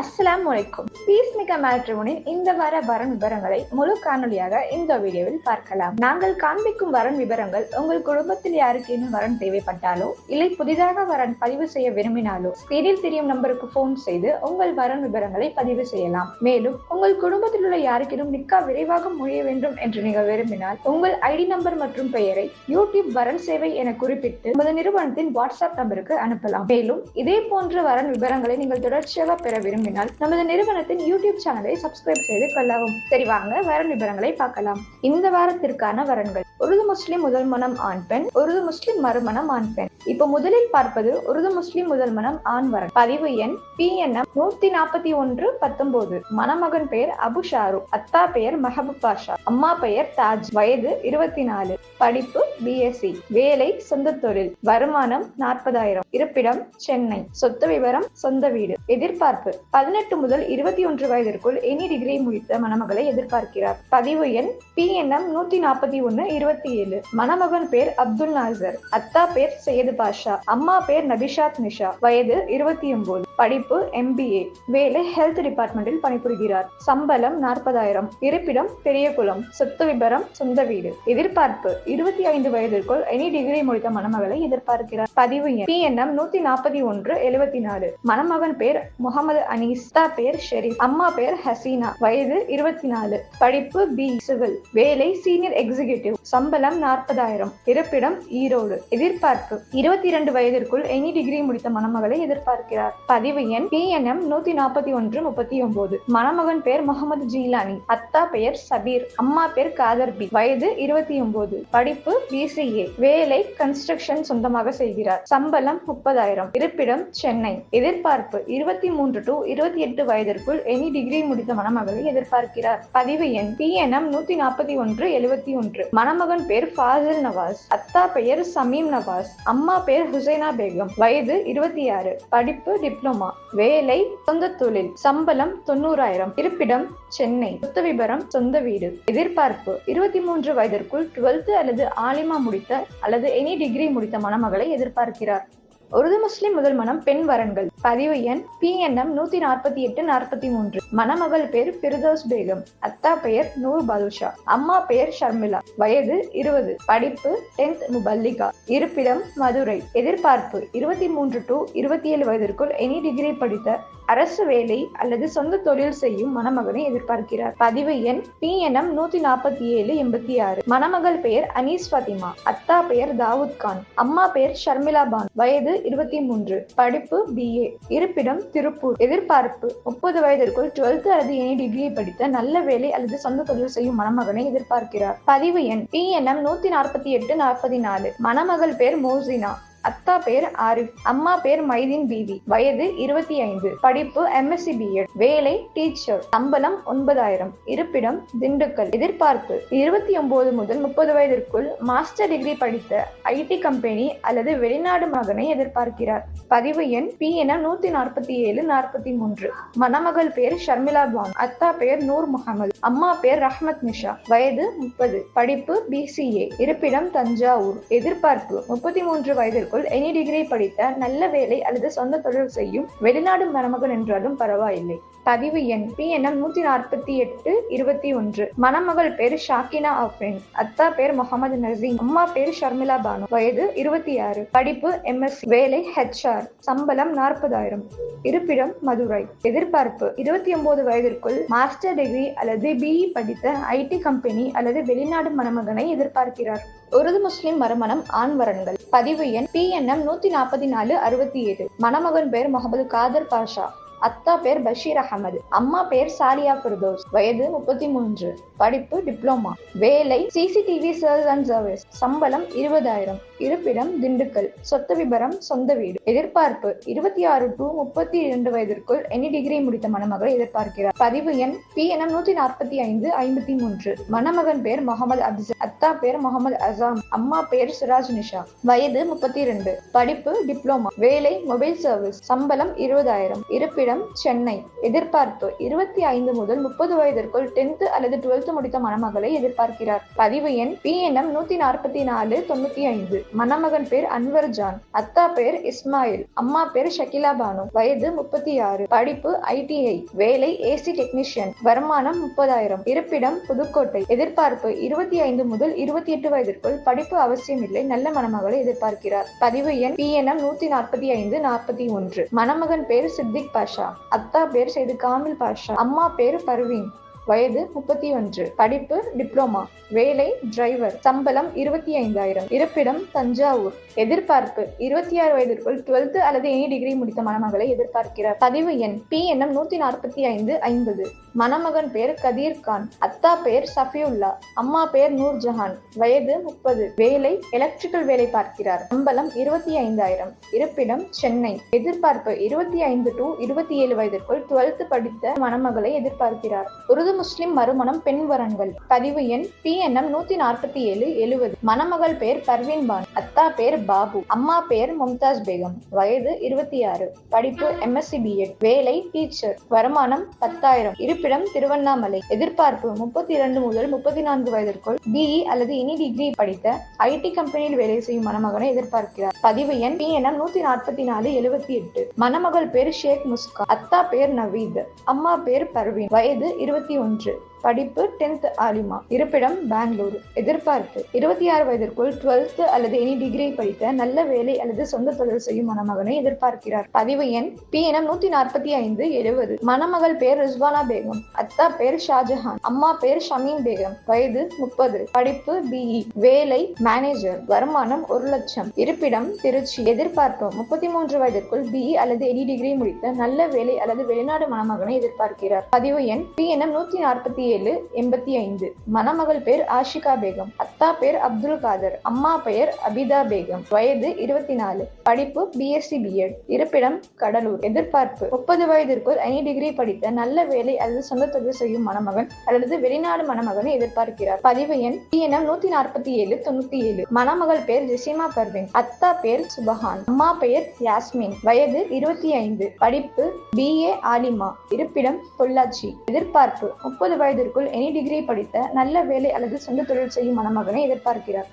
அஸ்லாம் வலைக்கும் பீஸ்மிக மேட்ரிமோனின் இந்த வார வரன் விவரங்களை முழு காணொலியாக இந்த வீடியோவில் பார்க்கலாம். நாங்கள் காண்பிக்கும் வரன் விவரங்கள் உங்கள் குடும்பத்தில் யாருக்கேனும் வரன் தேவைப்பட்டாலோ இல்லை புதிதாக வரன் பதிவு செய்ய விரும்பினாலோ ஸ்கிரீனில் தெரியும் நம்பருக்கு போன் செய்து உங்கள் வரன் விவரங்களை பதிவு செய்யலாம். மேலும் உங்கள் குடும்பத்தில் உள்ள யாருக்கேனும் நிக்கா விரைவாக முடிய வேண்டும் என்று நீங்கள் விரும்பினால் உங்கள் ஐடி நம்பர் மற்றும் பெயரை யூடியூப் வரன் சேவை என குறிப்பிட்டு உமது நிறுவனத்தின் வாட்ஸ்அப் நம்பருக்கு அனுப்பலாம். மேலும் இதே போன்ற வரன் விவரங்களை நீங்கள் தொடர்ச்சியாக பெற விரும்பினால் நமது நிறுவனத்தின் யூடியூப் சேனலை சப்ஸ்கிரைப் செய்து கொள்ளவும். சரி வாங்க வரன் விவரங்களை பார்க்கலாம். இந்த வாரத்திற்கான வரன்கள். உருது முஸ்லிம் முதல் மனம் ஆண் பெண் உருது முஸ்லிம் மறுமணம் ஆண் பெண். இப்ப முதலில் பார்ப்பது உருது முஸ்லிம் முதல் மனம் ஆண் வரன். பதிவு எண் பி என் எம் நூத்தி நாற்பத்தி ஒன்று பத்தொன்பது. மணமகன் பெயர் அபு ஷாரு. அத்தா பெயர் மஹபூப் பாஷா. அம்மா பெயர் தாஜ். வயது இருபத்தி நாலு படிப்பு பிஎஸ்சி வேலை சொந்த தொழில். வருமானம் நாற்பதாயிரம். இருப்பிடம் சென்னை. சொத்து விவரம் சொந்த வீடு. எதிர்பார்ப்பு பதினெட்டு முதல் இருபத்தி ஒன்று வயதிற்குள் எனி டிகிரி முடித்த மணமகளை எதிர்பார்க்கிறார். பதிவு எண் பி என் எம் நூத்தி நாற்பத்தி ஒன்னு இருபத்தி ஏழு. மணமகன் பேர் அப்துல் நாசர். அத்தா பேர் சையது பாஷா. அம்மா பேர் நபிஷாத் நிஷா. வயது இருபத்தி ஒன்பது படிப்பு எம்பிஏ வேலை ஹெல்த் டிபார்ட்மெண்டில் பணிபுரிகிறார். சம்பளம் நாற்பதாயிரம். இருப்பிடம் பெரியகுளம். சொத்து விபரம் சொந்த வீடு. எதிர்பார்ப்பு. இருபத்தி ஐந்து வயதிற்குள் எனி டிகிரி முடித்த மணமகளை எதிர்பார்க்கிறார். பதிவு எண். பி என் எம் நூத்தி நாற்பத்தி ஒன்று எழுபத்தி நாலு. மணமகன் பேர் முகமது அனீஸ்தா பேர் ஷெரீப். அம்மா பேர் ஹசீனா. வயது இருபத்தி நாலு. படிப்பு பி சிவில். வேலை சீனியர் எக்ஸிகியூட்டிவ் சம்பளம் நாற்பதாயிரம். இருப்பிடம் ஈரோடு. எதிர்பார்ப்பு. இருபத்தி இரண்டு வயதிற்குள் எனி டிகிரி முடித்த மணமகளை எதிர்பார்க்கிறார். பதிவு எண் பி என் எம் நூத்தி நாற்பத்தி ஒன்று முப்பத்தி ஒன்பது மணமகன் பேர் முகமது ஜீலானி. அத்தா பெயர் சபீர். அம்மா பேர் காதர் பி. வயது இருபத்தி ஒன்பது படிப்பு பிசிஏ வேலை கன்ஸ்ட்ரக்ஷன் சொந்தமாக செய்கிறார். சம்பளம் முப்பதாயிரம். இருப்பிடம் சென்னை. எதிர்பார்ப்பு இருபத்தி மூன்று டு இருபத்தி எட்டு வயதிற்குள் எனி டிகிரி முடித்த மணமகளை எதிர்பார்க்கிறார். பதிவு எண் பி என் எம் நூத்தி நாற்பத்தி ஒன்று எழுபத்தி ஒன்று. மணமகன் பேர் ஃபாசில் நவாஸ். அத்தா பெயர் சமீம் நவாஸ். அம்மா பேர் ஹுசைனா பேகம். வயது இருபத்தி ஆறு. படிப்பு டிப்ளமோ வேலை சொந்த தொழில். சம்பளம் தொண்ணூறாயிரம். இருப்பிடம் சென்னை. சொத்து விபரம் சொந்த வீடு. எதிர்பார்ப்பு. இருபத்தி மூன்று வயதிற்குள் டுவெல்த் அல்லது ஆலிமா முடித்த அல்லது எனி டிகிரி முடித்த மணமகளை எதிர்பார்க்கிறார். உருது முஸ்லிம் முதல் மனம் பெண் வரன்கள். பதிவு எண் பி என் எம் நூத்தி நாற்பத்தி எட்டு நாற்பத்தி மூன்று. மணமகள் பேர் பிரதோஸ் பேகம். அத்தா பெயர் நூர் பாதுஷா. அம்மா பெயர் ஷர்மிளா. வயது இருபது. படிப்பு டென்த் முபல்லிகா. இருப்பிடம் மதுரை. எதிர்பார்ப்பு இருபத்தி மூன்று டு இருபத்தி ஏழு வயதிற்குள் எனி டிகிரி படித்த அரசு வேலை அல்லது சொந்த தொழில் செய்யும் மணமகனை எதிர்பார்க்கிறார். பதிவு எண் பி என் எம் நூத்தி நாற்பத்தி ஏழு எண்பத்தி ஆறு. மணமகள் பெயர் அனீஸ் ஃபாத்திமா. அத்தா பெயர் தாவூத் கான். அம்மா பெயர் ஷர்மிளா பான். வயது இருபத்தி மூன்று. படிப்பு பிஏ இருப்பிடம் திருப்பூர். எதிர்பார்ப்பு. முப்பது வயதிற்குள் டுவெல்த் அல்லது எனி டிகிரி படித்த நல்ல வேலை அல்லது சொந்த தொழில் செய்யும் மணமகனை எதிர்பார்க்கிறார். பதிவு எண் பி என் எம் நூத்தி நாற்பத்தி எட்டு நாற்பத்தி நாலு. மணமகள் பேர் மோசினா. அத்தா பேர் ஆரிஃப் அம்மா பேர் மைதீன் பீவி வயது இருபத்தி ஐந்து படிப்பு எம்எஸ்சி பிஎட் வேலை டீச்சர் சம்பளம் ஒன்பதாயிரம் இருப்பிடம் திண்டுக்கல். எதிர்பார்ப்பு இருபத்தி ஒன்பது முதல் முப்பது வயதிற்குள் மாஸ்டர் டிகிரி படித்த ஐடி கம்பெனி அல்லது வெளிநாடு மகனை எதிர்பார்க்கிறார். பதிவு எண் பி என நூத்தி நாற்பத்தி ஏழு நாற்பத்தி மூன்று. மணமகள் பேர் ஷர்மிளா பான் அத்தா பேர் நூர் முகமது அம்மா பேர் ரஹ்மத் நிஷா வயது முப்பது படிப்பு பிசிஏ இருப்பிடம் தஞ்சாவூர். எதிர்பார்ப்பு முப்பத்தி மூன்று வயதிற்கு வயதிற்குள் எனி டிகிரி படித்த நல்ல வேலை அல்லது சொந்த தொழில் செய்யும் வெளிநாடு மணமகன் என்றாலும் பரவாயில்லை. பதிவு எண் பி என் நூத்தி நாற்பத்தி எட்டு இருபத்தி ஒன்று. மணமகள் பேர் ஷாக்கினா அஃபின். அத்தா பேர் முகமது நசீம். அம்மா பேர் ஷர்மிளா பானு. வயது இருபத்தி ஆறு. படிப்பு எம்எஸ்சி வேலை ஹெச்ஆர் சம்பளம் நாற்பதாயிரம். இருப்பிடம் மதுரை. எதிர்பார்ப்பு இருபத்தி ஒன்பது வயதிற்குள் மாஸ்டர் டிகிரி அல்லது பிஇ படித்த ஐடி கம்பெனி அல்லது வெளிநாடு மணமகனை எதிர்பார்க்கிறார். உருது முஸ்லிம் மறுமணம் ஆண் வரன்கள் பதிவு எண் பி என் எம் நூத்தி நாற்பத்தி நாலு அறுபத்தி ஏழு. மணமகன் பேர் முகமது காதர் பாஷா. அத்தா பேர் பஷீர் அகமது அம்மா பேர் சாலியா பிரதோஸ் வயது முப்பத்தி மூன்று படிப்பு டிப்ளமா. வேலை சிசிடிவி சர்வ் அண்ட் சர்வீஸ். சம்பளம் இருபதாயிரம். இருப்பிடம் திண்டுக்கல். சொத்து விபரம் சொந்த வீடு. எதிர்பார்ப்பு இருபத்தி ஆறு டு முப்பத்தி இரண்டு வயதிற்குள் எனி டிகிரி முடித்த மணமகளை எதிர்பார்க்கிறார். பதிவு எண் பி என் நூத்தி நாற்பத்தி ஐந்து ஐம்பத்தி மூன்று. மணமகன் பேர் முகமது அப்சல் அத்தா பேர் முகமது அசாம். அம்மா பேர் சிராஜ் நிஷா. வயது முப்பத்தி இரண்டு படிப்பு டிப்ளமா. வேலை மொபைல் சர்வீஸ். சம்பளம் இருபதாயிரம். இருப்பிடம் இருப்பிடம் சென்னை. எதிர்பார்ப்பு இருபத்தி ஐந்து முதல் முப்பது வயதிற்குள் டென்த் அல்லது டுவெல்த் முடித்த மணமகளை எதிர்பார்க்கிறார். பதிவு எண் பிஎன்எம் நூத்தி நாற்பத்தி நாலு தொண்ணூத்தி ஐந்து. மணமகன் பேர் அன்வர் ஜான். அத்தா பேர் இஸ்மாயில். அம்மா பேர் ஷகிலா பானு. வயது முப்பத்தி ஆறு. படிப்பு ஐடிஐ வேலை ஏசி டெக்னீஷியன். வருமானம் முப்பதாயிரம். இருப்பிடம் புதுக்கோட்டை. எதிர்பார்ப்பு இருபத்தி ஐந்து முதல் இருபத்தி எட்டு வயதிற்குள் படிப்பு அவசியமில்லை. நல்ல மணமகளை எதிர்பார்க்கிறார். பதிவு எண் பிஎன்எம் நூத்தி நாற்பத்தி ஐந்து நாற்பத்தி ஒன்று. மணமகன் பேர் சித்திக் பாஷா. அத்தா பேர் செய்து காமில் பாஷா. அம்மா பேர் பர்வீன். வயது முப்பத்தி ஒன்று. படிப்பு டிப்ளோமா வேலை டிரைவர் சம்பளம் இருபத்தி ஐந்தாயிரம். இருப்பிடம் தஞ்சாவூர். எதிர்பார்ப்பு. இருபத்தி ஆறு வயதிற்குள் டுவெல்த் அல்லது எனி டிகிரி முடித்த மணமகளை எதிர்பார்க்கிறார். பதிவு எண். பி எண்ணம் நூத்தி நாற்பத்தி ஐந்து ஐம்பது. மணமகன் பேர் கதீர் கான். அத்தா பெயர் சஃபியுல்லா அம்மா பெயர் நூர் ஜஹான். வயது முப்பது. வேலை எலக்ட்ரிக்கல் வேலை பார்க்கிறார். சம்பளம் இருபத்தி ஐந்தாயிரம். இருப்பிடம் சென்னை. எதிர்பார்ப்பு இருபத்தி ஐந்து டு இருபத்தி ஏழு வயதிற்குள் டுவெல்த் படித்த மணமகளை எதிர்பார்க்கிறார். உருது முஸ்லிம் மறுமணம் பெண் வரன்கள். பதிவு எண் பி என்எம் நூத்தி நாற்பத்தி ஏழு எழுவது. மணமகள் பேர் பர்வீன் பான். அத்தா பேர் பாபு. அம்மா பேர் மும்தாஸ் பேகம். வயது இருபத்தி ஆறு படிப்பு எம்எஸ்சி பிஎட் வேலை டீச்சர். வருமானம் பத்தாயிரம். இருப்பிடம் திருவண்ணாமலை. எதிர்பார்ப்பு முப்பத்தி இரண்டு முதல் முப்பத்தி நான்கு வயதிற்குள் பிஇ அல்லது இனி டிகிரி படித்த ஐடி கம்பெனியில் வேலை செய்யும் மணமகனை எதிர்பார்க்கிறார். பதிவு எண் பி என்எம் நூத்தி நாற்பத்தி நாலு எழுபத்தி எட்டு மணமகள் பேர் ஷேக் முஸ்கா அத்தா பேர் நவீத். அம்மா பேர் பர்வீன். வயது இருபத்தி ஒன்று படிப்பு டென்த் ஆலிமா. இருப்பிடம் பெங்களூரு. எதிர்பார்ப்பு. இருபத்தி ஆறு வயதிற்குள் டுவெல்த் அல்லது எனி டிகிரி படித்த நல்ல வேலை அல்லது சொந்த தொழில் செய்யும் மணமகனை எதிர்பார்க்கிறார். பதிவு எண் பி எனம் நூத்தி நாற்பத்தி ஐந்து எழுபது. மணமகள் பேர் ரிஸ்வானா பேகம். அத்தா பேர் ஷாஜஹான். அம்மா பேர் ஷமீன் பேகம். வயது முப்பது. படிப்பு பிஇ வேலை மேனேஜர் வருமானம் ஒரு லட்சம். இருப்பிடம் திருச்சி. எதிர்பார்ப்பு முப்பத்தி மூன்று வயதிற்குள் பிஇ அல்லது எனி டிகிரி முடித்த நல்ல வேலை அல்லது வெளிநாடு மணமகனை எதிர்பார்க்கிறார். பதிவு எண் பி எனம் நூத்தி நாற்பத்தி ஏழு எண்பத்தி ஐந்து. மணமகள் பேர் ஆஷிகா பேகம். அத்தா பேர் அப்துல் காதர். அம்மா பெயர் அபிதா பேகம். வயது இருபத்தி நாலு. படிப்பு பிஎஸ்சி பிஎட் இருப்பிடம் கடலூர். எதிர்பார்ப்பு. முப்பது வயதிற்குள் எனி டிகிரி படித்த நல்ல வேலை அல்லது சொந்த தொழில் செய்யும் மணமகன் அல்லது வெளிநாடு மணமகனை எதிர்பார்க்கிறார். பதிவு எண் பிஎன்எம் நூத்தி நாற்பத்தி ஏழு தொண்ணூத்தி ஏழு. மணமகள் பேர் ஜெசிமா பர்வின். அத்தா பேர் சுபஹான். அம்மா பெயர் யாஸ்மின். வயது இருபத்தி ஐந்து. படிப்பு பிஏ ஆலிமா. இருப்பிடம் பொள்ளாச்சி. எதிர்பார்ப்பு. முப்பது வயது வயதிற்குள் எனி டிகிரி படித்த நல்ல வேலை அல்லது சொந்த தொழில் செய்யும் மணமகனை எதிர்பார்க்கிறார்.